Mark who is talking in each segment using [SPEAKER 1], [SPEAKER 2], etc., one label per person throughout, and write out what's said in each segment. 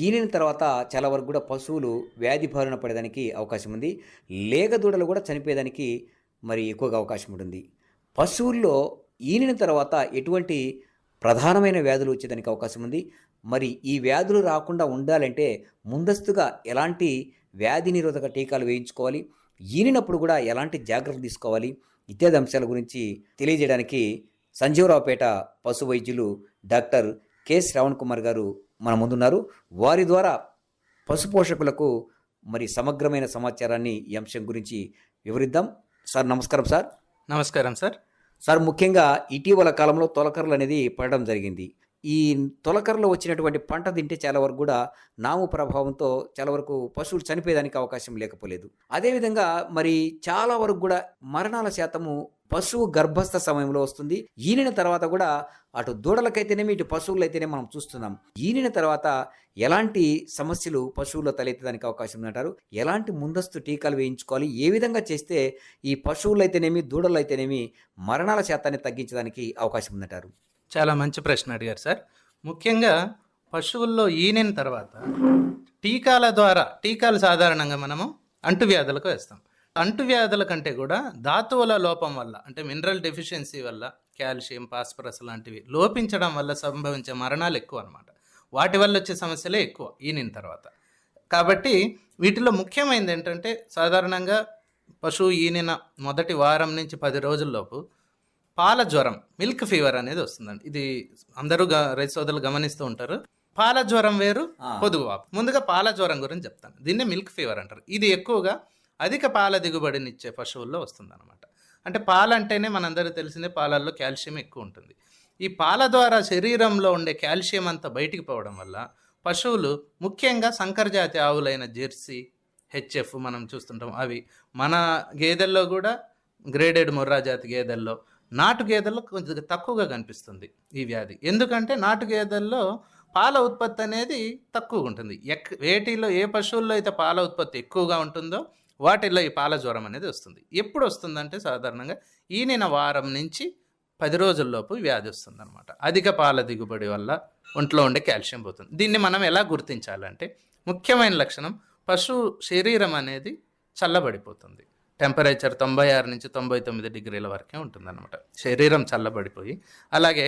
[SPEAKER 1] ఈనిన తర్వాత చాలా వరకు కూడా పశువులు వ్యాధి బారిన పడేదానికి అవకాశం ఉంది. లేగ దూడలు కూడా చనిపోయేదానికి మరి ఎక్కువగా అవకాశం ఉంటుంది. పశువుల్లో ఈనిన తర్వాత ఎటువంటి ప్రధానమైన వ్యాధులు వచ్చేదానికి అవకాశం ఉంది. మరి ఈ వ్యాధులు రాకుండా ఉండాలంటే ముందస్తుగా ఎలాంటి వ్యాధి నిరోధక టీకాలు వేయించుకోవాలి? ఈనినప్పుడు కూడా ఎలాంటి జాగ్రత్తలు తీసుకోవాలి? ఇత్యాది అంశాల గురించి తెలియజేయడానికి సంజీవరావుపేట పశు వైద్యులు డాక్టర్ కె. శ్రావణ్ కుమార్ గారు మన ముందున్నారు. వారి ద్వారా పశు పోషకులకు మరి సమగ్రమైన సమాచారాన్ని ఈ అంశం గురించి వివరిద్దాం. సార్ నమస్కారం సార్.
[SPEAKER 2] నమస్కారం సార్.
[SPEAKER 1] సార్ ముఖ్యంగా ఇటీవల కాలంలో తొలకరలు అనేది పడడం జరిగింది. ఈ తొలకరలో వచ్చినటువంటి పంట తింటే చాలా వరకు కూడా నాము ప్రభావంతో చాలా వరకు పశువులు చనిపోయేదానికి అవకాశం లేకపోలేదు. అదేవిధంగా మరి చాలా వరకు కూడా మరణాల శాతము పశువు గర్భస్థ సమయంలో వస్తుంది. ఈనిన తర్వాత కూడా అటు దూడలకైతేనేమి ఇటు పశువులైతేనే మనం చూస్తున్నాం. ఈనిన తర్వాత ఎలాంటి సమస్యలు పశువుల్లో తలెత్తడానికి అవకాశం ఉందంటారు ఎలాంటి ముందస్తు టీకాలు వేయించుకోవాలి? ఏ విధంగా చేస్తే ఈ పశువులైతేనేమి దూడలైతేనేమి మరణాల శాతాన్ని తగ్గించడానికి అవకాశం ఉందంటారు
[SPEAKER 2] చాలా మంచి ప్రశ్న అడిగారు సార్. ముఖ్యంగా పశువుల్లో ఈనిన తర్వాత టీకాల ద్వారా టీకాలు సాధారణంగా మనము అంటువ్యాధులకు వేస్తాం. అంటువ్యాధుల కంటే కూడా ధాతువుల లోపం వల్ల అంటే మినరల్ డెఫిషియన్సీ వల్ల కాల్షియం ఫాస్ఫరస్ లాంటివి లోపించడం వల్ల సంభవించే మరణాలు ఎక్కువ అనమాట వాటి వల్ల వచ్చే సమస్యలే ఎక్కువ ఈనిన తర్వాత. కాబట్టి వీటిలో ముఖ్యమైనది ఏంటంటే సాధారణంగా పశువు ఈనిన మొదటి వారం నుంచి పది రోజుల్లోపు పాల జ్వరం మిల్క్ ఫీవర్ అనేది వస్తుందండి. ఇది అందరూ గ రైతు సోదరులు గమనిస్తూ ఉంటారు. పాల జ్వరం వేరు. పొదుగు వాపు. ముందుగా పాల జ్వరం గురించి చెప్తాను. దీన్ని మిల్క్ ఫీవర్ అంటారు. ఇది ఎక్కువగా అధిక పాల దిగుబడినిచ్చే పశువుల్లో వస్తుందన్నమాట. అంటే పాలు అంటేనే మనందరికీ తెలిసిందే పాలల్లో కాల్షియం ఎక్కువ ఉంటుంది. ఈ పాల ద్వారా శరీరంలో ఉండే కాల్షియం అంతా బయటికి పోవడం వల్ల పశువులు ముఖ్యంగా సంకరజాతి ఆవులైన జెర్సీ హెచ్ఎఫ్ మనం చూస్తుంటాం. అవి మన గేదెల్లో కూడా గ్రేడెడ్ ముర్రా జాతి గేదెల్లో నాటు గేదెల్లో కొంచెం తక్కువగా కనిపిస్తుంది ఈ వ్యాధి. ఎందుకంటే నాటు గేదెల్లో పాల ఉత్పత్తి అనేది తక్కువగా ఉంటుంది. ఎక్ వేటిలో ఏ పశువుల్లో అయితే పాల ఉత్పత్తి ఎక్కువగా ఉంటుందో వాటిల్లో ఈ పాల జ్వరం అనేది వస్తుంది. ఎప్పుడు వస్తుందంటే సాధారణంగా ఈనిన వారం నుంచి పది రోజుల్లోపు వ్యాధి వస్తుంది అనమాట అధిక పాల దిగుబడి వల్ల ఒంట్లో ఉండే కాల్షియం పోతుంది. దీన్ని మనం ఎలా గుర్తించాలంటే ముఖ్యమైన లక్షణం పశువు శరీరం అనేది చల్లబడిపోతుంది. టెంపరేచర్ తొంభై ఆరు నుంచి తొంభై తొమ్మిది డిగ్రీల వరకే ఉంటుందన్నమాట. శరీరం చల్లబడిపోయి. అలాగే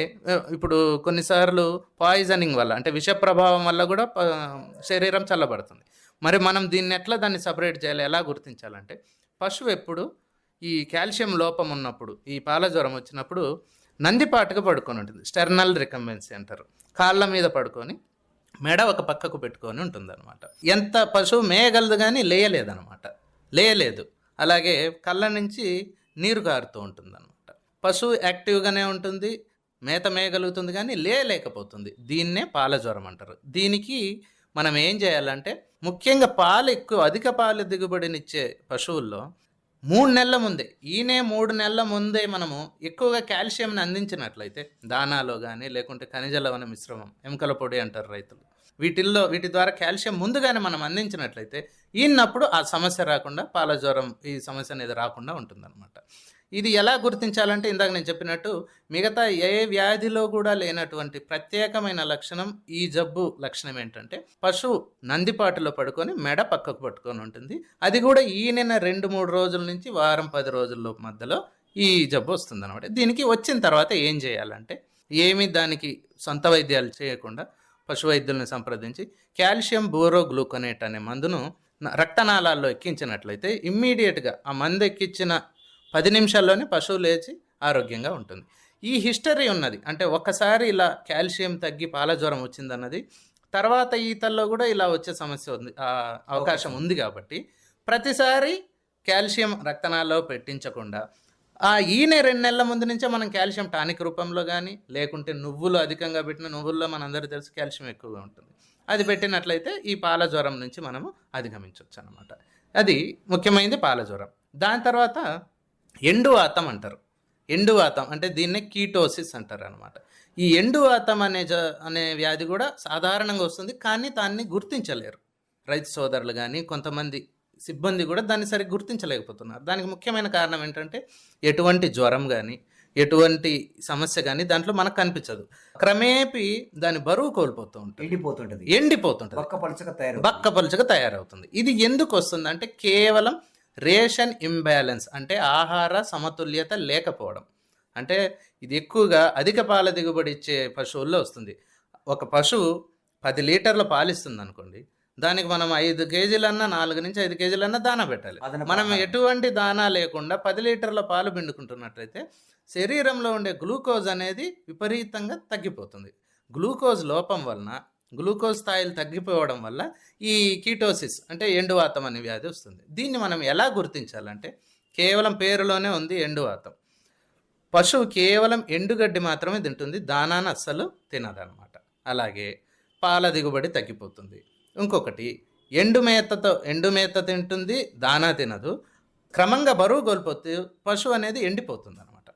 [SPEAKER 2] ఇప్పుడు కొన్నిసార్లు పాయిజనింగ్ వల్ల అంటే విష ప్రభావం వల్ల కూడా శరీరం చల్లబడుతుంది. మరి మనం దీన్ని ఎట్లా దాన్ని సపరేట్ చేయాలి? ఎలా గుర్తించాలంటే పశువు ఎప్పుడు ఈ కాల్షియం లోపం ఉన్నప్పుడు ఈ పాల జ్వరం వచ్చినప్పుడు నందిపాటుగా పడుకొని ఉంటుంది. స్టెర్నల్ రికంబెన్సీ అంటారు. కాళ్ళ మీద పడుకొని మెడ ఒక పక్కకు పెట్టుకొని ఉంటుందన్నమాట. ఎంత పశువు మేయగలదు కానీ లేయలేదన్నమాట. లేయలేదు. అలాగే కళ్ళ నుంచి నీరు కారుతూ ఉంటుందన్నమాట. పశువు యాక్టివ్గానే ఉంటుంది మేత మేయగలుగుతుంది కానీ లేయలేకపోతుంది. దీన్నే పాల జ్వరం అంటారు. దీనికి మనం ఏం చేయాలంటే ముఖ్యంగా పాలు ఎక్కువ అధిక పాలు దిగుబడినిచ్చే పశువుల్లో మూడు నెలల ముందే ఈయనే మూడు నెలల ముందే మనము ఎక్కువగా కాల్షియంని అందించినట్లయితే దానాలో కానీ లేకుంటే ఖనిజ లవణ మిశ్రమం ఎముకల పొడి అంటారు రైతులు. వీటిల్లో వీటి ద్వారా కాల్షియం ముందుగానే మనం అందించినట్లయితే ఈయనప్పుడు ఆ సమస్య రాకుండా పాలజ్వరం ఈ సమస్య అనేది రాకుండా ఉంటుందన్నమాట. ఇది ఎలా గుర్తించాలంటే ఇందాక నేను చెప్పినట్టు మిగతా ఏ వ్యాధిలో కూడా లేనటువంటి ప్రత్యేకమైన లక్షణం ఈ జబ్బు లక్షణం ఏంటంటే పశువు నందిపాటులో పడుకొని మెడ పక్కకు పట్టుకొని ఉంటుంది. అది కూడా ఈయన రెండు మూడు రోజుల నుంచి వారం పది రోజుల్లో మధ్యలో ఈ జబ్బు వస్తుంది అనమాట దీనికి వచ్చిన తర్వాత ఏం చేయాలంటే ఏమి దానికి సొంత వైద్యాలు చేయకుండా పశు వైద్యుల్ని సంప్రదించి కాల్షియం బోరో గ్లూకోనేట్ అనే మందును రక్తనాళాల్లో ఎక్కించినట్లయితే ఇమ్మీడియట్గా ఆ మందు ఎక్కించిన పది నిమిషాల్లోనే పశువు లేచి ఆరోగ్యంగా ఉంటుంది. ఈ హిస్టరీ ఉన్నది. అంటే ఒక్కసారి ఇలా కాల్షియం తగ్గి పాల జ్వరం వచ్చిందన్నది తర్వాత ఈతల్లో కూడా ఇలా వచ్చే సమస్య ఉంది అవకాశం ఉంది కాబట్టి ప్రతిసారి కాల్షియం రక్తనాళాల్లో పెట్టించకుండా ఈయన రెండు నెలల ముందు నుంచే మనం కాల్షియం టానిక్ రూపంలో కానీ లేకుంటే నువ్వులు అధికంగా పెట్టిన నువ్వుల్లో మనందరూ తెలుసు కాల్షియం ఎక్కువగా ఉంటుంది. అది పెట్టినట్లయితే ఈ పాల జ్వరం నుంచి మనము అధిగమించవచ్చు అనమాట అది ముఖ్యమైనది పాల జ్వరం. దాని తర్వాత ఎండువాతం అంటారు. ఎండువాతం అంటే దీన్నే కీటోసిస్ అంటారు అనమాట ఈ ఎండువాతం అనే జ అనే వ్యాధి కూడా సాధారణంగా వస్తుంది కానీ దాన్ని గుర్తించలేరు. రైతు సోదరులు కానీ కొంతమంది సిబ్బంది కూడా దాన్ని సరిగ్గా గుర్తించలేకపోతున్నారు. దానికి ముఖ్యమైన కారణం ఏంటంటే ఎటువంటి జ్వరం కానీ ఎటువంటి సమస్య కానీ దాంట్లో మనకు కనిపించదు. క్రమేపీ దాని బరువు కోల్పోతూ ఉంటుంది.
[SPEAKER 1] ఎండిపోతుంటది.
[SPEAKER 2] ఎండిపోతుంటుంది.
[SPEAKER 1] పక్క పలుచగా తయారు
[SPEAKER 2] బక్క పలుచగా తయారవుతుంది. ఇది ఎందుకు వస్తుంది అంటే కేవలం రేషన్ ఇంబ్యాలెన్స్ అంటే ఆహార సమతుల్యత లేకపోవడం. అంటే ఇది ఎక్కువగా అధిక పాల దిగుబడి ఇచ్చే పశువుల్లో వస్తుంది. ఒక పశువు పది లీటర్ల పాలిస్తుంది అనుకోండి దానికి మనం ఐదు కేజీలన్నా నాలుగు నుంచి ఐదు కేజీలన్నా దానా పెట్టాలి. మనం. ఎటువంటి దానా లేకుండా పది లీటర్ల పాలు పిండుకుంటున్నట్లయితే శరీరంలో ఉండే గ్లూకోజ్ అనేది విపరీతంగా తగ్గిపోతుంది. గ్లూకోజ్ లోపం వలన గ్లూకోజ్ స్థాయిలు తగ్గిపోవడం వల్ల ఈ కీటోసిస్ అంటే ఎండువాతం అనే వ్యాధి వస్తుంది. దీన్ని మనం ఎలా గుర్తించాలంటే కేవలం పేరులోనే ఉంది ఎండువాతం. పశువు కేవలం ఎండుగడ్డి మాత్రమే తింటుంది దానాన్ని అస్సలు తినదన్నమాట. అలాగే పాల దిగుబడి తగ్గిపోతుంది. ఇంకొకటి ఎండు మేతతో ఎండు మేత తింటుంది దానా తినదు. క్రమంగా బరువు కోల్పోతే పశువు అనేది ఎండిపోతుంది అనమాట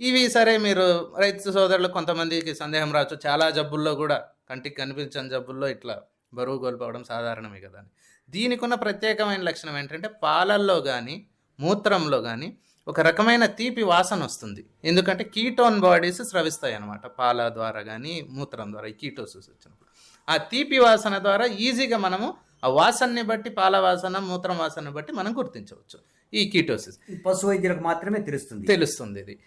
[SPEAKER 2] ఇవి సరే మీరు రైతు సోదరులు కొంతమందికి సందేహం రావచ్చు. చాలా జబ్బుల్లో కూడా కంటికి కనిపించని జబ్బుల్లో ఇట్లా బరువు కోల్పోవడం సాధారణమే కదా అని. దీనికి ఉన్న ప్రత్యేకమైన లక్షణం ఏంటంటే పాలల్లో కానీ మూత్రంలో కానీ ఒక రకమైన తీపి వాసన వస్తుంది. ఎందుకంటే కీటోన్ బాడీస్ స్రవిస్తాయి అనమాట పాల ద్వారా కానీ మూత్రం ద్వారా ఈ కీటోసిస్ వచ్చినప్పుడు. ఆ తీపి వాసన ద్వారా ఈజీగా మనము ఆ వాసనని బట్టి పాల వాసన మూత్రం వాసన బట్టి మనం గుర్తించవచ్చు. ఈ కీటోసిస్.
[SPEAKER 1] పశు వైద్యులకు మాత్రమే తెలుస్తుంది.
[SPEAKER 2] తెలుస్తుంది ఇది.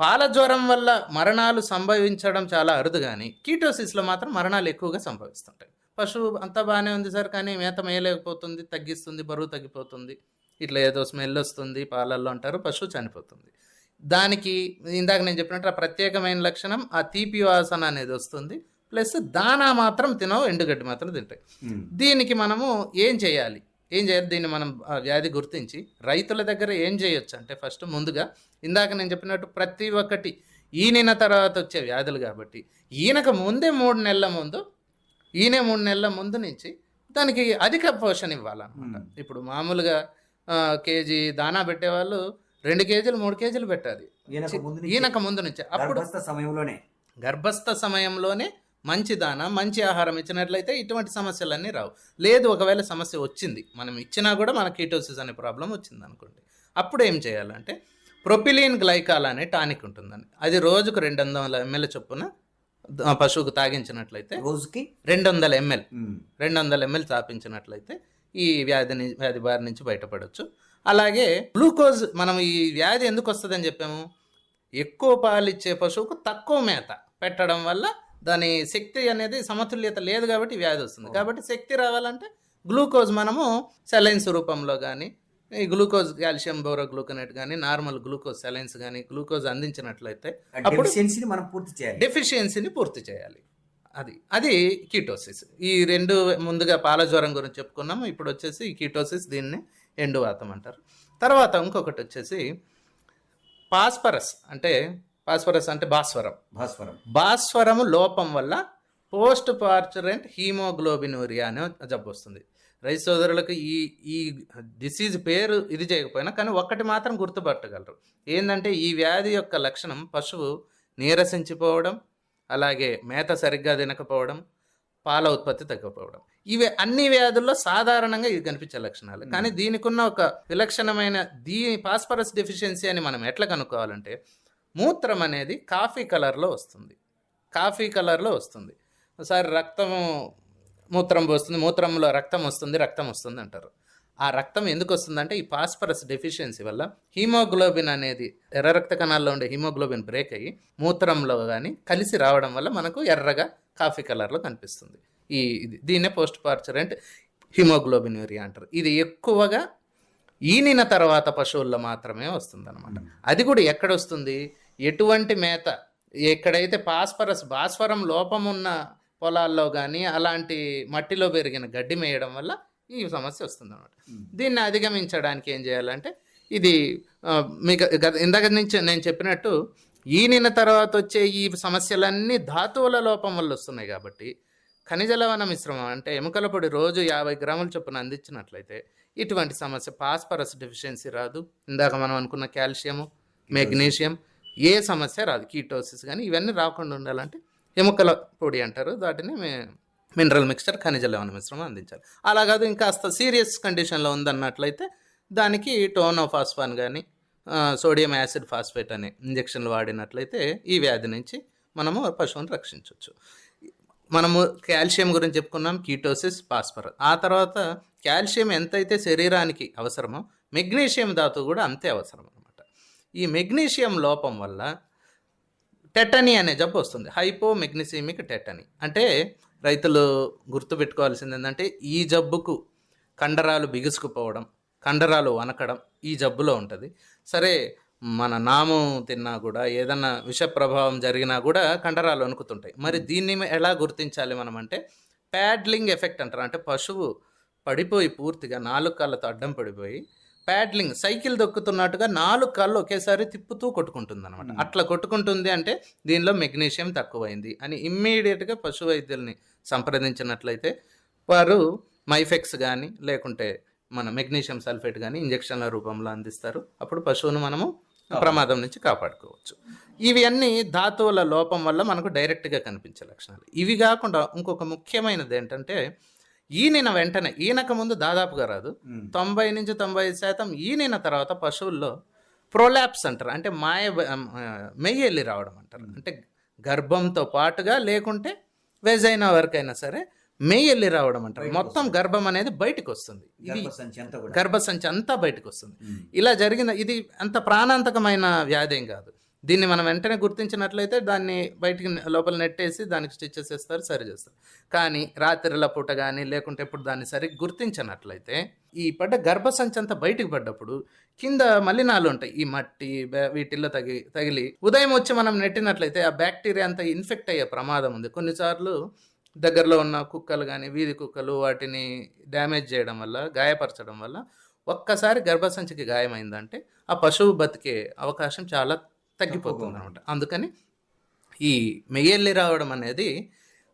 [SPEAKER 2] పాల జ్వరం వల్ల మరణాలు సంభవించడం చాలా అరుదు కానీ కీటోసిస్లో మాత్రం మరణాలు ఎక్కువగా సంభవిస్తుంటాయి. పశువు అంతా బాగానే ఉంది సార్ కానీ మేత మేయలేకపోతుంది తగ్గిస్తుంది బరువు తగ్గిపోతుంది. ఇట్లా ఏదో స్మెల్ వస్తుంది పాలల్లో అంటారు పశువు చనిపోతుంది. దానికి ఇందాక నేను చెప్పినట్టు ఆ ప్రత్యేకమైన లక్షణం ఆ తీపి వాసన అనేది వస్తుంది. ప్లస్ దానా మాత్రం తినవు ఎండుగడ్డి మాత్రం తింటాయి. దీనికి మనము ఏం చేయాలి? ఏం చేయాలి? దీన్ని మనం వ్యాధి గుర్తించి రైతుల దగ్గర ఏం చేయొచ్చు? అంటే ఫస్ట్ ముందుగా ఇందాక నేను చెప్పినట్టు ప్రతి ఒక్కటి ఈనిన తర్వాత వచ్చే వ్యాధులు కాబట్టి ఈయనకు ముందే మూడు నెలల ముందు ఈయన మూడు నెలల ముందు నుంచి దానికి అధిక పోషణ ఇవ్వాలన్నమాట. ఇప్పుడు మామూలుగా కేజీ దానా పెట్టేవాళ్ళు రెండు కేజీలు మూడు కేజీలు పెట్టాలి.
[SPEAKER 1] ఈయనకు ముందు నుంచి
[SPEAKER 2] అప్పుడు
[SPEAKER 1] సమయంలోనే.
[SPEAKER 2] గర్భస్థ సమయంలోనే మంచి దాన మంచి ఆహారం ఇచ్చినట్లయితే ఇటువంటి సమస్యలన్నీ రావు. లేదు ఒకవేళ సమస్య వచ్చింది మనం ఇచ్చినా కూడా మన కీటోసిస్ అనే ప్రాబ్లం వచ్చింది అనుకోండి. అప్పుడు ఏం చేయాలంటే ప్రొపిలిన్ గ్లైకాల్ అనే టానిక్ ఉంటుందండి. అది రోజుకు రెండు వందల ఎంఎల్ చొప్పున పశువుకు తాగించినట్లయితే
[SPEAKER 1] రోజుకి?
[SPEAKER 2] రెండు వందల ఎంఎల్. రెండు వందల ఎంఎల్ తాపించినట్లయితే ఈ వ్యాధిని వ్యాధి బారి నుంచి బయటపడవచ్చు అలాగే గ్లూకోజ్ మనం ఈ వ్యాధి ఎందుకు వస్తుందని చెప్పాము? ఎక్కువ పాలు ఇచ్చే పశువుకు తక్కువ మేత పెట్టడం వల్ల దాని శక్తి అనేది సమతుల్యత లేదు కాబట్టి వ్యాధి వస్తుంది. కాబట్టి శక్తి రావాలంటే గ్లూకోజ్ మనము సెలైన్స్ రూపంలో కానీ ఈ గ్లూకోజ్ కాల్షియం బోరోగ్లూకనేట్ కానీ నార్మల్ గ్లూకోజ్ సెలైన్స్ కానీ గ్లూకోజ్ అందించినట్లయితే
[SPEAKER 1] డెఫిషియన్సీని మనం పూర్తి చేయాలి.
[SPEAKER 2] డెఫిషియన్సీని పూర్తి చేయాలి. అది అది కీటోసిస్ ఈ రెండు ముందుగా పాల జ్వరం గురించి చెప్పుకున్నాము. ఇప్పుడు వచ్చేసి ఈ కీటోసిస్ దీన్ని ఎండువాతం అంటారు. తర్వాత ఇంకొకటి వచ్చేసి పాస్పరస్. అంటే పాస్పరస్ అంటే భాస్వరం.
[SPEAKER 1] భాస్వరం.
[SPEAKER 2] భాస్వరము లోపం వల్ల పోస్ట్ పార్చరెంట్ హీమోగ్లోబినూరియా అనే జబ్బు వస్తుంది. రైతు సోదరులకు ఈ ఈ డిసీజ్ పేరు ఇది చేయకపోయినా కానీ ఒక్కటి మాత్రం గుర్తుపట్టగలరు. ఏంటంటే ఈ వ్యాధి యొక్క లక్షణం పశువు నీరసించిపోవడం అలాగే మేత సరిగ్గా తినకపోవడం పాల ఉత్పత్తి తగ్గిపోవడం. ఇవి అన్ని వ్యాధుల్లో సాధారణంగా ఇది కనిపించే లక్షణాలు. కానీ దీనికి ఉన్న ఒక విలక్షణమైన దీ పాస్పరస్ డెఫిషియన్సీ అని మనం ఎట్లా కనుక్కోవాలంటే మూత్రం అనేది కాఫీ కలర్లో వస్తుంది. కాఫీ కలర్లో వస్తుంది. ఒకసారి రక్తము మూత్రం పోస్తుంది మూత్రంలో రక్తం వస్తుంది రక్తం వస్తుంది అంటారు. ఆ రక్తం ఎందుకు వస్తుందంటే ఈ పాస్పరస్ డెఫిషియన్సీ వల్ల హీమోగ్లోబిన్ అనేది ఎర్ర రక్త కణాల్లో ఉండే హీమోగ్లోబిన్ బ్రేక్ అయ్యి మూత్రంలో కానీ కలిసి రావడం వల్ల మనకు ఎర్రగా కాఫీ కలర్లో కనిపిస్తుంది. ఈ ఇది దీన్నే పోస్ట్ పార్చరెంట్ హిమోగ్లోబిన్ యూరియా అంటారు. ఇది ఎక్కువగా ఈనిన తర్వాత పశువుల్లో మాత్రమే వస్తుంది అది కూడా ఎక్కడ వస్తుంది? ఎటువంటి మేత ఎక్కడైతే పాస్పరస్ భాస్వరం లోపం ఉన్న పొలాల్లో కానీ అలాంటి మట్టిలో పెరిగిన గడ్డి మేయడం వల్ల ఈ సమస్య వస్తుంది అనమాట దీన్ని అధిగమించడానికి ఏం చేయాలంటే ఇది మీకు గత ఇందాక నుంచి నేను చెప్పినట్టు ఈనిన తర్వాత వచ్చే ఈ సమస్యలన్నీ ధాతువుల లోపం వల్ల వస్తున్నాయి కాబట్టి ఖనిజ లవణ మిశ్రమం అంటే ఎముకల పొడి రోజు యాభై గ్రాముల చొప్పున అందించినట్లయితే ఇటువంటి సమస్య పాస్పరస్ డెఫిషియన్సీ రాదు. ఇందాక మనం అనుకున్న కాల్షియము మెగ్నీషియం ఏ సమస్య రాదు. కీటోసిస్ కానీ ఇవన్నీ రాకుండా ఉండాలంటే ఎముకల పొడి అంటారు. వాటిని మినరల్ మిక్స్చర్ ఖనిజ లవణ మిశ్రమం అందించాలి. అలా కాదు ఇంకా సీరియస్ కండిషన్లో ఉందన్నట్లయితే దానికి టోనోఫాస్ఫాన్ కానీ సోడియం యాసిడ్ ఫాస్ఫేట్ అనే ఇంజక్షన్లు వాడినట్లయితే ఈ వ్యాధి నుంచి మనము పశువును రక్షించవచ్చు. మనము కాల్షియం గురించి చెప్పుకున్నాం కీటోసిస్ పాస్పరస్ ఆ తర్వాత కాల్షియం ఎంతైతే శరీరానికి అవసరమో మెగ్నీషియం ధాతువు కూడా అంతే అవసరం ఈ మెగ్నీషియం లోపం వల్ల టెటనీ అనే జబ్బు వస్తుంది. Hypomagnesemic tetany. అంటే రైతులు గుర్తుపెట్టుకోవాల్సింది ఏంటంటే ఈ జబ్బుకు కండరాలు బిగుసుకుపోవడం కండరాలు వనకడం ఈ జబ్బులో ఉంటుంది. సరే మన నామం తిన్నా కూడా ఏదన్నా విష ప్రభావం జరిగినా కూడా కండరాలు వణుకుతుంటాయి. మరి దీన్ని ఎలా గుర్తించాలి మనం అంటే ప్యాడ్లింగ్ ఎఫెక్ట్ అంటారు. అంటే పశువు పడిపోయి పూర్తిగా నాలుగు కాళ్ళతో అడ్డం పడిపోయి ప్యాడ్లింగ్ సైకిల్ దొక్కుతున్నట్టుగా నాలుగు కాళ్ళు ఒకేసారి తిప్పుతూ కొట్టుకుంటుంది అనమాట అట్లా కొట్టుకుంటుంది అంటే దీనిలో మెగ్నీషియం తక్కువైంది అని ఇమ్మీడియట్గా పశు వైద్యుల్ని సంప్రదించినట్లయితే వారు మైఫెక్స్ కానీ లేకుంటే మన మెగ్నీషియం సల్ఫేట్ కానీ ఇంజక్షన్ల రూపంలో అందిస్తారు. అప్పుడు పశువును మనము ప్రమాదం నుంచి కాపాడుకోవచ్చు. ఇవి అన్ని ధాతువుల లోపం వల్ల మనకు డైరెక్ట్గా కనిపించే లక్షణాలు. ఇవి కాకుండా ఇంకొక ముఖ్యమైనది ఏంటంటే ఈనిన వెంటనే ఈనక ముందు దాదాపుగా రాదు. తొంభై నుంచి తొంభై ఐదు శాతం ఈనిన తర్వాత పశువుల్లో ప్రోలాప్స్ అంటారు. అంటే మాయ మెయ్యి వెళ్ళి రావడం అంటారు. అంటే గర్భంతో పాటుగా లేకుంటే వెజైనా వరకైనా సరే మెయ్యి వెళ్ళి రావడం అంటారు. మొత్తం గర్భం అనేది బయటకు వస్తుంది ఇది గర్భసంచి అంతా బయటకు వస్తుంది ఇలా జరిగిన ఇది అంత ప్రాణాంతకమైన వ్యాధి ఏం కాదు. దీన్ని మనం వెంటనే గుర్తించినట్లయితే దాన్ని బయటికి లోపల నెట్టేసి దానికి స్టిచ్చెస్ వేస్తారు సరి చేస్తారు. కానీ రాత్రిల పూట కానీ లేకుంటే ఇప్పుడు దాన్ని సరిగ్గా గుర్తించినట్లయితే ఈ పడ్డ గర్భసంచి అంతా బయటికి పడ్డప్పుడు కింద మలినాలు ఉంటాయి. ఈ మట్టి వీటిల్లో తగి తగిలి ఉదయం వచ్చి మనం నెట్టినట్లయితే ఆ బ్యాక్టీరియా అంతా ఇన్ఫెక్ట్ అయ్యే ప్రమాదం ఉంది. కొన్నిసార్లు దగ్గరలో ఉన్న కుక్కలు కానీ వీధి కుక్కలు వాటిని డ్యామేజ్ చేయడం వల్ల గాయపరచడం వల్ల ఒక్కసారి గర్భసంచికి గాయమైందంటే ఆ పశువు బతికే అవకాశం చాలా తగ్గిపోతుంది అనమాట అందుకని ఈ మెయ్యల్లి రావడం అనేది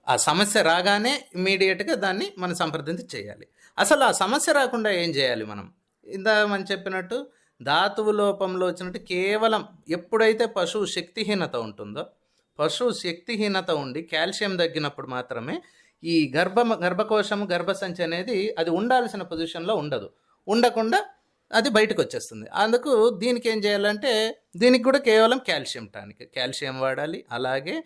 [SPEAKER 2] ఆ సమస్య రాగానే ఇమీడియట్గా దాన్ని మనం సంప్రదించి చేయాలి. అసలు ఆ సమస్య రాకుండా ఏం చేయాలి మనం? ఇందా మనం చెప్పినట్టు ధాతువు లోపంలో వచ్చినట్టు కేవలం ఎప్పుడైతే పశువు శక్తిహీనత ఉంటుందో పశువు శక్తిహీనత ఉండి కాల్షియం తగ్గినప్పుడు మాత్రమే ఈ గర్భ గర్భకోశం గర్భసంచి అనేది అది ఉండాల్సిన పొజిషన్లో ఉండదు. ఉండకుండా అది బయటకు వచ్చేస్తుంది అందుకు దీనికి ఏం చేయాలంటే దీనికి కూడా కేవలం కాల్షియం టానిక్ కాల్షియం వాడాలి. అలాగే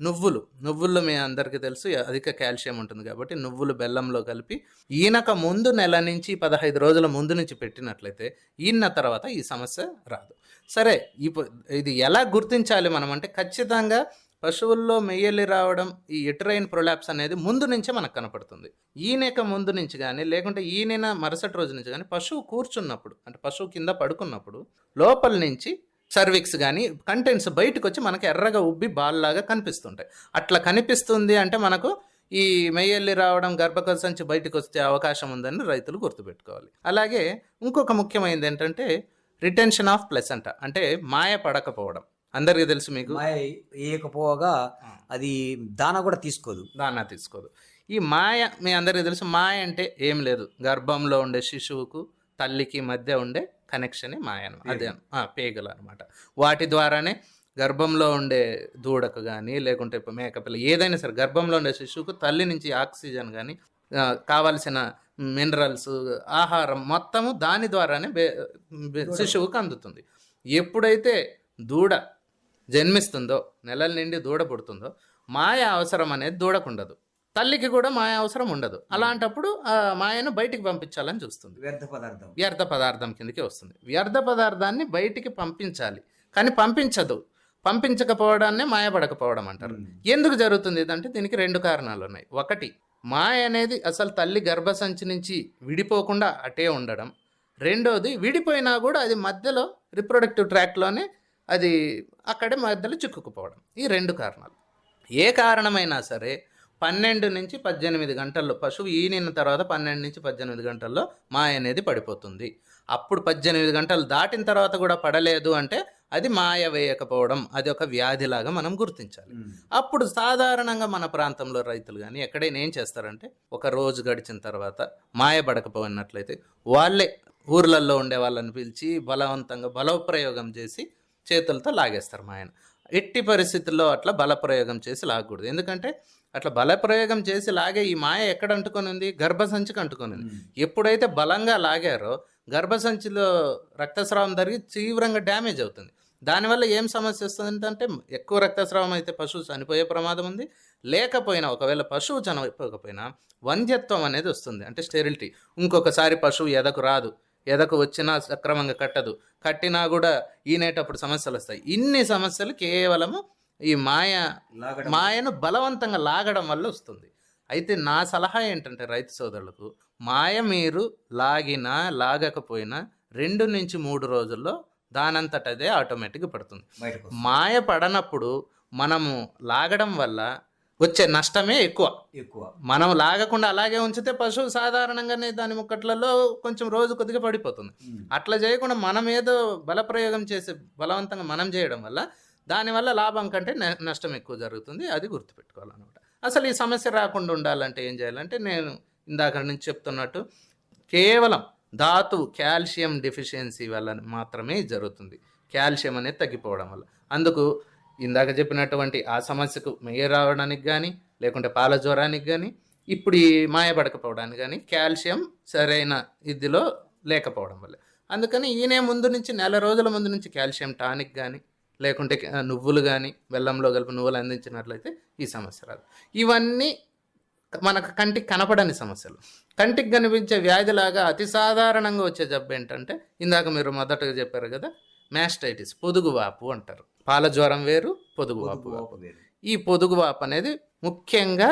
[SPEAKER 2] నువ్వులు నువ్వుల్లో మీ అందరికీ తెలుసు అధిక కాల్షియం ఉంటుంది కాబట్టి నువ్వులు బెల్లంలో కలిపి ఈనక ముందు నెల నుంచి పదహైదు రోజుల ముందు నుంచి పెట్టినట్లయితే ఈన తర్వాత ఈ సమస్య రాదు. సరే ఇప్పుడు ఇది ఎలా గుర్తించాలి మనం అంటే ఖచ్చితంగా పశువుల్లో మెయ్యలి రావడం ఈ ఎటరైన్ ప్రొలాప్స్ అనేది ముందు నుంచే మనకు కనపడుతుంది. ఈనెక ముందు నుంచి కానీ లేకుంటే ఈనెన మరుసటి రోజు నుంచి కానీ పశువు కూర్చున్నప్పుడు అంటే పశువు కింద పడుకున్నప్పుడు లోపల నుంచి సర్విక్స్ కానీ కంటెంట్స్ బయటకు వచ్చి మనకు ఎర్రగా ఉబ్బి బాల్లాగా కనిపిస్తుంటాయి. అట్లా కనిపిస్తుంది అంటే మనకు ఈ మెయ్యల్లి రావడం గర్భకోశ నుంచి బయటకు వచ్చే అవకాశం ఉందని రైతులు గుర్తుపెట్టుకోవాలి. అలాగే ఇంకొక ముఖ్యమైనది ఏంటంటే రిటెన్షన్ ఆఫ్ ప్లెసెంట అంటే మాయ పడకపోవడం. అందరికీ తెలుసు మీకు.
[SPEAKER 1] మాయ వేయకపోగా అది దాన కూడా తీసుకోదు.
[SPEAKER 2] దానా తీసుకోదు. ఈ మాయ మీ అందరికీ తెలుసు మాయ అంటే ఏం లేదు. గర్భంలో ఉండే శిశువుకు తల్లికి మధ్య ఉండే కనెక్షన్ మాయ అనమాట అదే పేగలు. అనమాట వాటి ద్వారానే గర్భంలో ఉండే దూడకు కానీ లేకుంటే మేకపిల్ల ఏదైనా సరే గర్భంలో ఉండే శిశువుకు తల్లి నుంచి ఆక్సిజన్ కానీ కావాల్సిన మినరల్స్ ఆహారం మొత్తము దాని ద్వారానే శిశువుకు అందుతుంది. ఎప్పుడైతే దూడ జన్మిస్తుందో నెలల నిండి దూడ పుడుతుందో మాయ అవసరం అనేది దూడకుండదు. తల్లికి కూడా మాయ అవసరం ఉండదు. అలాంటప్పుడు ఆ మాయను బయటికి పంపించాలని చూస్తుంది.
[SPEAKER 1] వ్యర్థ పదార్థం.
[SPEAKER 2] వ్యర్థ పదార్థం కిందకి వస్తుంది. వ్యర్థ పదార్థాన్ని బయటికి పంపించాలి. కానీ పంపించదు. పంపించకపోవడాన్నే మాయపడకపోవడం అంటారు. ఎందుకు జరుగుతుంది ఇదంటే దీనికి రెండు కారణాలు ఉన్నాయి. ఒకటి మాయ అనేది అసలు తల్లి గర్భసంచి నుంచి విడిపోకుండా అటే ఉండడం. రెండోది విడిపోయినా కూడా అది మధ్యలో రిప్రొడక్టివ్ ట్రాక్లోనే అది అక్కడే మధ్యలో చిక్కుకుపోవడం. ఈ రెండు కారణాలు. ఏ కారణమైనా సరే పన్నెండు నుంచి పద్దెనిమిది గంటల్లో పశువు ఈనిన తర్వాత పన్నెండు నుంచి పద్దెనిమిది గంటల్లో మాయ అనేది పడిపోతుంది. అప్పుడు పద్దెనిమిది గంటలు దాటిన తర్వాత కూడా పడలేదు అంటే అది మాయ వేయకపోవడం అది ఒక వ్యాధిలాగా మనం గుర్తించాలి. అప్పుడు సాధారణంగా మన ప్రాంతంలో రైతులు కానీ ఎక్కడైనా ఏం చేస్తారంటే ఒక రోజు గడిచిన తర్వాత మాయపడకపోయినట్లయితే వాళ్ళే ఊర్లలో ఉండే వాళ్ళని పిలిచి బలవంతంగా బలప్రయోగం చేసి చేతులతో లాగేస్తారు మాయను ఎట్టి పరిస్థితుల్లో అట్లా బలప్రయోగం చేసి లాగకూడదు. ఎందుకంటే అట్లా బలప్రయోగం చేసి లాగే ఈ మాయ ఎక్కడ అంటుకొని ఉంది? గర్భసంచికి అంటుకొని ఉంది. ఎప్పుడైతే బలంగా లాగారో గర్భసంచిలో రక్తస్రావం జరిగి తీవ్రంగా డ్యామేజ్ అవుతుంది. దానివల్ల ఏం సమస్య వస్తుంది అంటే ఎక్కువ రక్తస్రావం అయితే పశువు చనిపోయే ప్రమాదం ఉంది. లేకపోయినా ఒకవేళ పశువు చనిపోకపోయినా వంధ్యత్వం అనేది వస్తుంది. అంటే స్టెరిలిటీ. ఇంకొకసారి పశువు ఎదకు రాదు. ఎదకు వచ్చినా సక్రమంగా కట్టదు. కట్టినా కూడా ఈనేటప్పుడు సమస్యలు వస్తాయి. ఇన్ని సమస్యలు కేవలము ఈ మాయ మాయను బలవంతంగా లాగడం వల్ల వస్తుంది. అయితే నా సలహా ఏంటంటే రైతు సోదరులకు మాయ మీరు లాగినా లాగకపోయినా రెండు నుంచి మూడు రోజుల్లో దానంతట అదే ఆటోమేటిక్గా పడుతుంది. మాయ పడనప్పుడు మనము లాగడం వల్ల వచ్చే నష్టమే ఎక్కువ.
[SPEAKER 1] ఎక్కువ.
[SPEAKER 2] మనం లాగకుండా అలాగే ఉంచితే పశువు సాధారణంగానే దాని ముక్కట్లలో కొంచెం రోజు కొద్దిగా పడిపోతుంది. అట్లా చేయకుండా మనం ఏదో బలప్రయోగం చేసి బలవంతంగా మనం చేయడం వల్ల దానివల్ల లాభం కంటే నష్టం ఎక్కువ జరుగుతుంది. అది గుర్తుపెట్టుకోవాలన్నమాట. అసలు ఈ సమస్య రాకుండా ఉండాలంటే ఏం చేయాలంటే నేను ఇందాక నుంచి చెప్తున్నట్టు కేవలం ధాతు కాల్షియం డెఫిషియన్సీ వల్ల మాత్రమే జరుగుతుంది. కాల్షియం అనేది తగ్గిపోవడం వల్ల. అందుకు ఇందాక చెప్పినటువంటి ఆ సమస్యకు మెయ్య రావడానికి కానీ లేకుంటే పాల జ్వరానికి కానీ ఇప్పుడు ఈ మాయపడకపోవడానికి కానీ కాల్షియం సరైన ఇదిలో లేకపోవడం వల్ల. అందుకని ఈయనే ముందు నుంచి నెల రోజుల ముందు నుంచి కాల్షియం టానిక్ కానీ లేకుంటే నువ్వులు కానీ బెల్లంలో కలిపి నువ్వులు అందించినట్లయితే ఈ సమస్య రాదు. ఇవన్నీ మనకు కంటికి కనపడని సమస్యలు. కంటికి కనిపించే వ్యాధిలాగా అతి సాధారణంగా వచ్చే జబ్బు ఏంటంటే ఇందాక మీరు మొదటగా చెప్పారు కదా మ్యాస్టైటిస్ పొదుగు వాపు అంటారు. పాల జ్వరం వేరు పొదుగు వాపు వేరు. ఈ పొదుగు వాపు అనేది ముఖ్యంగా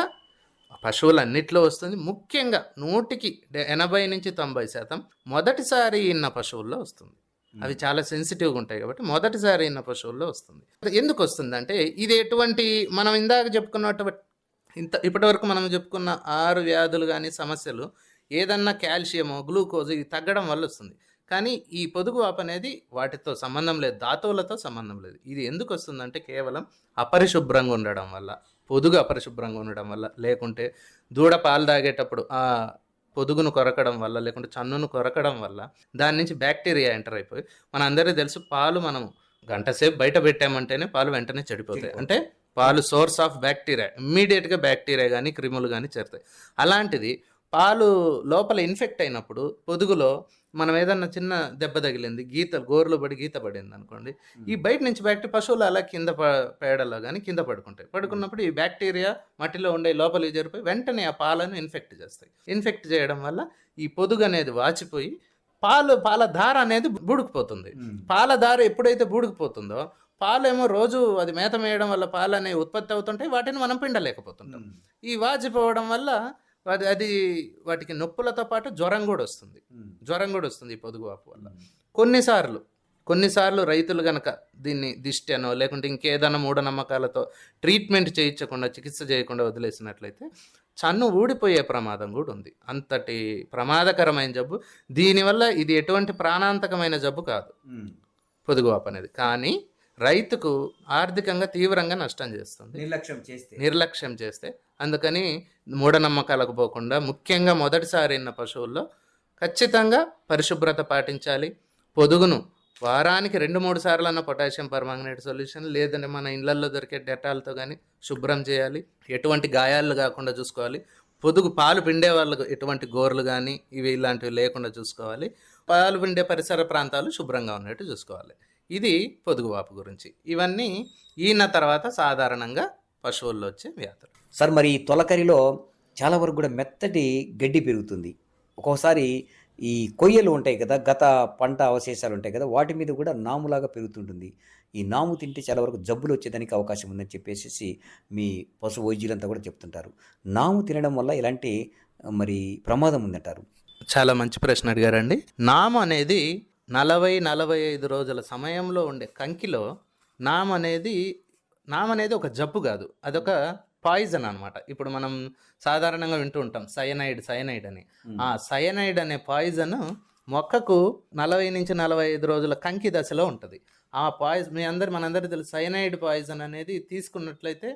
[SPEAKER 2] పశువులన్నిట్లో వస్తుంది. ముఖ్యంగా నూటికి ఎనభై నుంచి తొంభై శాతం మొదటిసారి ఇన్న పశువుల్లో వస్తుంది. అవి చాలా సెన్సిటివ్గా ఉంటాయి కాబట్టి మొదటిసారి ఇన్న పశువుల్లో వస్తుంది. ఎందుకు వస్తుందంటే ఇది ఎటువంటి మనం ఇందాక చెప్పుకున్నటువంటి ఇంత ఇప్పటివరకు మనం చెప్పుకున్న ఆరు వ్యాధులు కానీ సమస్యలు ఏదన్నా కాల్షియము గ్లూకోజ్ ఇది తగ్గడం వల్ల వస్తుంది. కానీ ఈ పొదుగు వాపు అనేది వాటితో సంబంధం లేదు ధాతువులతో సంబంధం లేదు. ఇది ఎందుకు వస్తుందంటే కేవలం అపరిశుభ్రంగా ఉండడం వల్ల పొదుగు అపరిశుభ్రంగా ఉండడం వల్ల లేకుంటే దూడ పాలు తాగేటప్పుడు ఆ పొదుగును కొరకడం వల్ల లేకుంటే చన్నును కొరకడం వల్ల దాని నుంచి బ్యాక్టీరియా ఎంటర్ అయిపోయి మన అందరికీ తెలుసు పాలు మనం గంట సేపు బయట పెట్టామంటేనే పాలు వెంటనే చెడిపోతాయి. అంటే పాలు సోర్స్ ఆఫ్ బ్యాక్టీరియా ఇమ్మీడియట్గా బ్యాక్టీరియా కానీ క్రిములు కానీ చేరుతాయి. అలాంటిది పాలు లోపల ఇన్ఫెక్ట్ అయినప్పుడు పొదుగులో మనం ఏదన్నా చిన్న దెబ్బ తగిలింది గీత గోరులో పడి గీత పడింది అనుకోండి ఈ బయట నుంచి బ్యాక్టీరియా పశువులు అలా కింద పేడలో కానీ కింద పడుకుంటాయి. పడుకున్నప్పుడు ఈ బ్యాక్టీరియా మట్టిలో ఉండే లోపలికి జరిపోయి వెంటనే ఆ పాలను ఇన్ఫెక్ట్ చేస్తాయి. ఇన్ఫెక్ట్ చేయడం వల్ల ఈ పొదుగు అనేది వాచిపోయి పాలు పాల ధార అనేది బుడుకుపోతుంది. పాల దార ఎప్పుడైతే బూడికిపోతుందో పాలేమో రోజు అది మేత మేయడం వల్ల పాలు అనేవి ఉత్పత్తి అవుతుంటాయి వాటిని మనం పిండలేకపోతుంటాం. ఈ వాచిపోవడం వల్ల వాటి అది వాటికి నొప్పులతో పాటు జ్వరం కూడా వస్తుంది. జ్వరం కూడా వస్తుంది ఈ పొదుగు వాపు వల్ల. కొన్నిసార్లు కొన్నిసార్లు రైతులు గనక దీన్ని దిష్టి అనో లేకుంటే ఇంకేదైనా మూఢనమ్మకాలతో ట్రీట్మెంట్ చేయించకుండా చికిత్స చేయకుండా వదిలేసినట్లయితే చన్ను ఊడిపోయే ప్రమాదం కూడా ఉంది. అంతటి ప్రమాదకరమైన జబ్బు. దీనివల్ల ఇది ఎటువంటి ప్రాణాంతకమైన జబ్బు కాదు. పొదుగువాపు అనేది. కానీ రైతుకు ఆర్థికంగా తీవ్రంగా నష్టం చేస్తుంది.
[SPEAKER 1] నిర్లక్ష్యం చేస్తే.
[SPEAKER 2] నిర్లక్ష్యం చేస్తే అందుకని మూఢనమ్మకాలకు పోకుండా ముఖ్యంగా మొదటిసారి అయిన పశువుల్లో ఖచ్చితంగా పరిశుభ్రత పాటించాలి. పొదుగును. వారానికి రెండు మూడు సార్లు అన్న పొటాషియం పర్మాంగనేట్ సొల్యూషన్ లేదంటే మన ఇళ్ళల్లో దొరికే డెటాల్తో కానీ శుభ్రం చేయాలి. ఎటువంటి గాయాలు కాకుండా చూసుకోవాలి. పొదుగు పాలు పిండే వాళ్ళకు ఎటువంటి గోర్లు కానీ ఇవి ఇలాంటివి లేకుండా చూసుకోవాలి. పాలు పిండే పరిసర ప్రాంతాలు శుభ్రంగా ఉన్నట్టు చూసుకోవాలి. ఇది పొదుగువాపు గురించి. ఇవన్నీ ఈయన తర్వాత సాధారణంగా పశువుల్లో వచ్చే వ్యాధులు.
[SPEAKER 1] సార్ మరి ఈ తొలకరిలో చాలా వరకు కూడా మెత్తటి గడ్డి పెరుగుతుంది. ఒక్కోసారి ఈ కొయ్యలు ఉంటాయి కదా గత పంట అవశేషాలు ఉంటాయి కదా వాటి మీద కూడా నాములాగా పెరుగుతుంటుంది. ఈ నాము తింటే చాలా వరకు జబ్బులు వచ్చేదానికి అవకాశం ఉందని చెప్పేసి మీ పశు వైద్యులంతా కూడా చెప్తుంటారు. నాము తినడం వల్ల ఇలాంటి మరి ప్రమాదం ఉందంటారు?
[SPEAKER 2] చాలా మంచి ప్రశ్న అడిగారండి. నామ అనేది నలభై నలభై ఐదు రోజుల సమయంలో ఉండే కంకిలో నామనేది నామ అనేది ఒక జబ్బు కాదు. అదొక పాయిజన్ అన్నమాట. ఇప్పుడు మనం సాధారణంగా వింటూ ఉంటాం సయనైడ్ సయనైడ్ అని. ఆ సయనైడ్ అనే పాయిజన్ మొక్కకు నలభై నుంచి నలభై ఐదు రోజుల కంకి దశలో ఉంటుంది. ఆ పాయిజన్ మీ అందరు మనందరికీ తెలుసు సయనైడ్ పాయిజన్ అనేది తీసుకున్నట్లయితే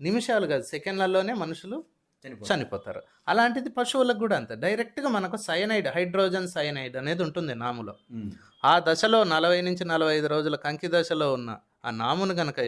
[SPEAKER 2] నిమిషాలు కాదు సెకండ్లలోనే మనుషులు చనిపోతారు. అలాంటిది పశువులకు కూడా అంతే. డైరెక్ట్గా మనకు సయనైడ్ హైడ్రోజన్ సయనైడ్ అనేది ఉంటుంది నాములో. ఆ దశలో నలభై నుంచి నలభై ఐదు రోజుల కంకి దశలో ఉన్న ఆ నామును గనక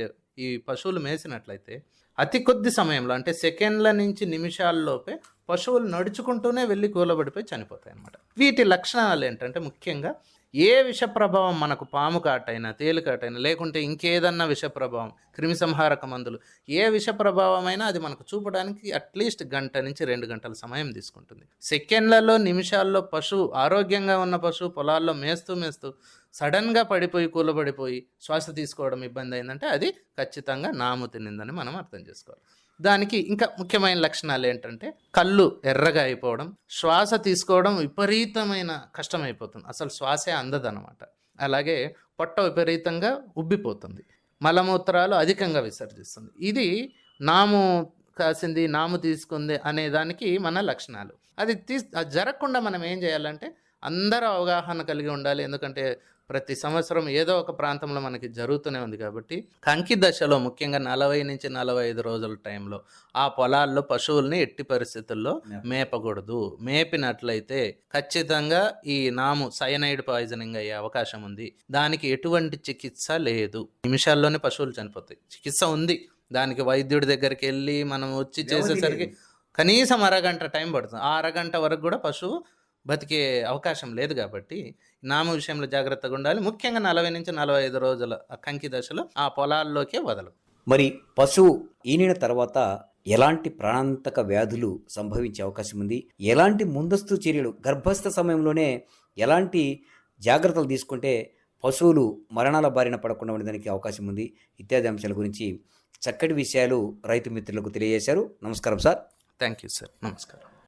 [SPEAKER 2] ఈ పశువులు మేసినట్లయితే అతి కొద్ది సమయంలో అంటే సెకండ్ల నుంచి నిమిషాల్లోపే పశువులు నడుచుకుంటూనే వెళ్ళి కూలబడిపోయి చనిపోతాయి అన్నమాట వీటి లక్షణాలు ఏంటంటే ముఖ్యంగా ఏ విష ప్రభావం మనకు పాము కాటైనా తేలికాటైనా లేకుంటే ఇంకేదన్నా విష ప్రభావం క్రిమిసంహారక మందులు ఏ విష ప్రభావమైనా అది మనకు చూపడానికి అట్లీస్ట్ గంట నుంచి రెండు గంటల సమయం తీసుకుంటుంది. సెకండ్లలో నిమిషాల్లో పశువు ఆరోగ్యంగా ఉన్న పశువు పొలాల్లో మేస్తూ మేస్తూ సడన్గా పడిపోయి కూలబడిపోయి శ్వాస తీసుకోవడం ఇబ్బంది అయిందంటే అది ఖచ్చితంగా నాము తినిందని మనం అర్థం చేసుకోవాలి. దానికి ఇంకా ముఖ్యమైన లక్షణాలు ఏంటంటే కళ్ళు ఎర్రగా అయిపోవడం శ్వాస తీసుకోవడం విపరీతమైన కష్టమైపోతుంది. అసలు శ్వాసే అందదనమాట అలాగే పొట్ట విపరీతంగా ఉబ్బిపోతుంది. మలమూత్రాలు అధికంగా విసర్జిస్తుంది. ఇది నాము కాసింది నాము తీసుకుంది అనే దానికి మన లక్షణాలు. అది తీ అది జరగకుండా మనం ఏం చేయాలంటే అందరూ అవగాహన కలిగి ఉండాలి. ఎందుకంటే ప్రతి సంవత్సరం ఏదో ఒక ప్రాంతంలో మనకి జరుగుతూనే ఉంది కాబట్టి కంకి దశలో ముఖ్యంగా నలభై నుంచి నలభై ఐదు రోజుల టైంలో ఆ పొలాల్లో పశువుల్ని ఎట్టి పరిస్థితుల్లో మేపకూడదు. మేపినట్లయితే ఖచ్చితంగా ఈ నాము సయనైడ్ పాయిజనింగ్ అయ్యే అవకాశం ఉంది. దానికి ఎటువంటి చికిత్స లేదు. నిమిషాల్లోనే పశువులు చనిపోతాయి. చికిత్స ఉంది. దానికి వైద్యుడి దగ్గరికి వెళ్ళి మనం వచ్చి చేసేసరికి కనీసం అరగంట టైం పడుతుంది. ఆ అరగంట వరకు కూడా పశువు బతికే అవకాశం లేదు కాబట్టి నామ విషయంలో జాగ్రత్తగా ఉండాలి. ముఖ్యంగా నలభై నుంచి నలభై ఐదు రోజుల కంకి దశలో ఆ పొలాల్లోకే వదలు
[SPEAKER 1] మరి పశువు ఈనిన తర్వాత ఎలాంటి ప్రాణాంతక వ్యాధులు సంభవించే అవకాశం ఉంది? ఎలాంటి ముందస్తు చర్యలు గర్భస్థ సమయంలోనే ఎలాంటి జాగ్రత్తలు తీసుకుంటే పశువులు మరణాల బారిన పడకుండా ఉండడానికి అవకాశం ఉంది? ఇత్యాది అంశాల గురించి చక్కటి విషయాలు రైతు మిత్రులకు తెలియజేశారు. నమస్కారం సార్.
[SPEAKER 2] థ్యాంక్ యూ సార్ నమస్కారం.